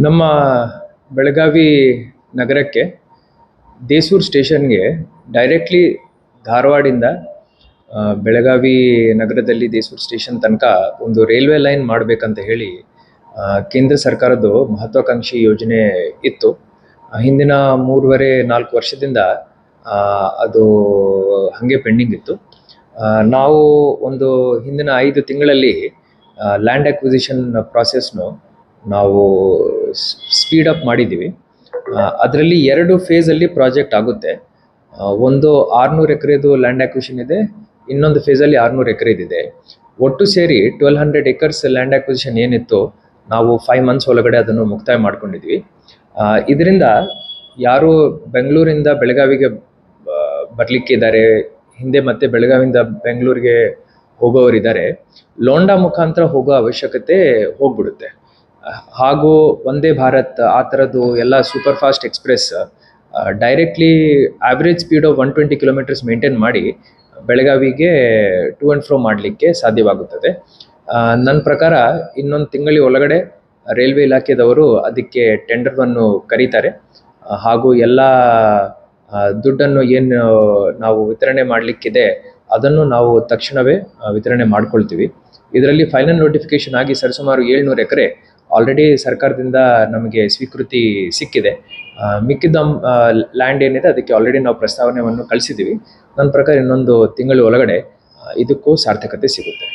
ನಮ್ಮ ಬೆಳಗಾವಿ ನಗರಕ್ಕೆ ದೇಸೂರು ಸ್ಟೇಷನ್ಗೆ ಡೈರೆಕ್ಟ್ಲಿ ಧಾರವಾಡಿಂದ ಬೆಳಗಾವಿ ನಗರದಲ್ಲಿ ದೇಸೂರು ಸ್ಟೇಷನ್ ತನಕ ಒಂದು ರೈಲ್ವೆ ಲೈನ್ ಮಾಡಬೇಕಂತ ಹೇಳಿ ಕೇಂದ್ರ ಸರ್ಕಾರದ್ದು ಮಹತ್ವಾಕಾಂಕ್ಷಿ ಯೋಜನೆ ಇತ್ತು. ಹಿಂದಿನ ಮೂರುವರೆ ನಾಲ್ಕು ವರ್ಷದಿಂದ ಅದು ಹಾಗೆ ಪೆಂಡಿಂಗ್ ಇತ್ತು. ನಾವು ಒಂದು ಹಿಂದಿನ ಐದು ತಿಂಗಳಲ್ಲಿ ಲ್ಯಾಂಡ್ ಅಕ್ವಿಸಿಷನ್ ಪ್ರಾಸೆಸ್ನು ನಾವು ಸ್ಪೀಡ್ ಅಪ್ ಮಾಡಿದ್ದೀವಿ. ಅದರಲ್ಲಿ ಎರಡು ಫೇಸಲ್ಲಿ ಪ್ರಾಜೆಕ್ಟ್ ಆಗುತ್ತೆ. ಒಂದು ಆರುನೂರು ಎಕರೆದು ಲ್ಯಾಂಡ್ ಆಕ್ವಿಷನ್ ಇದೆ, ಇನ್ನೊಂದು ಫೇಸಲ್ಲಿ ಆರುನೂರು ಎಕರೆದಿದೆ ಒಟ್ಟು ಸೇರಿ twelve hundred acres land acquisition ಏನಿತ್ತು, ನಾವು ಫೈವ್ ಮಂತ್ಸ್ ಒಳಗಡೆ ಅದನ್ನು ಮುಕ್ತಾಯ ಮಾಡ್ಕೊಂಡಿದ್ವಿ. ಇದರಿಂದ ಯಾರು ಬೆಂಗಳೂರಿಂದ ಬೆಳಗಾವಿಗೆ ಬರಲಿಕ್ಕಿದ್ದಾರೆ ಹಿಂದೆ ಮತ್ತೆ ಬೆಳಗಾವಿಯಿಂದ ಬೆಂಗಳೂರಿಗೆ ಹೋಗೋರಿದ್ದಾರೆ ಲೋಂಡಾ ಮುಖಾಂತರ ಹೋಗೋ ಅವಶ್ಯಕತೆ ಹೋಗ್ಬಿಡುತ್ತೆ. ಹಾಗೂ ವಂದೇ ಭಾರತ್, ಆ ಥರದ್ದು ಎಲ್ಲ super fast express directly average speed of one twenty kilometres maintain ಮಾಡಿ ಬೆಳಗಾವಿಗೆ ಟು ಆ್ಯಂಡ್ ಫ್ರೋ ಮಾಡಲಿಕ್ಕೆ ಸಾಧ್ಯವಾಗುತ್ತದೆ. ನನ್ನ ಪ್ರಕಾರ ಇನ್ನೊಂದು ತಿಂಗಳ ಒಳಗಡೆ ರೈಲ್ವೆ ಇಲಾಖೆದವರು ಅದಕ್ಕೆ ಟೆಂಡರ್ವನ್ನು ಕರೀತಾರೆ. ಹಾಗೂ ಎಲ್ಲ ದುಡ್ಡನ್ನು ಏನು ನಾವು ವಿತರಣೆ ಮಾಡಲಿಕ್ಕಿದೆ ಅದನ್ನು ನಾವು ತಕ್ಷಣವೇ ವಿತರಣೆ ಮಾಡ್ಕೊಳ್ತೀವಿ. ಇದರಲ್ಲಿ ಫೈನಲ್ ನೋಟಿಫಿಕೇಶನ್ ಆಗಿ ಸರಿಸುಮಾರು ಏಳ್ನೂರು ಎಕರೆ ಆಲ್ರೆಡಿ ಸರ್ಕಾರದಿಂದ ನಮಗೆ ಸ್ವೀಕೃತಿ ಸಿಕ್ಕಿದೆ. ಮಿಕ್ಕಿದ ಲ್ಯಾಂಡ್ ಏನಿದೆ ಅದಕ್ಕೆ ಆಲ್ರೆಡಿ ನಾವು ಪ್ರಸ್ತಾವನೆಯನ್ನು ಕಳಿಸಿದ್ದೀವಿ. ನನ್ನ ಪ್ರಕಾರ ಇನ್ನೊಂದು ತಿಂಗಳ ಒಳಗಡೆ ಇದಕ್ಕೂ ಸಾರ್ಥಕತೆ ಸಿಗುತ್ತೆ.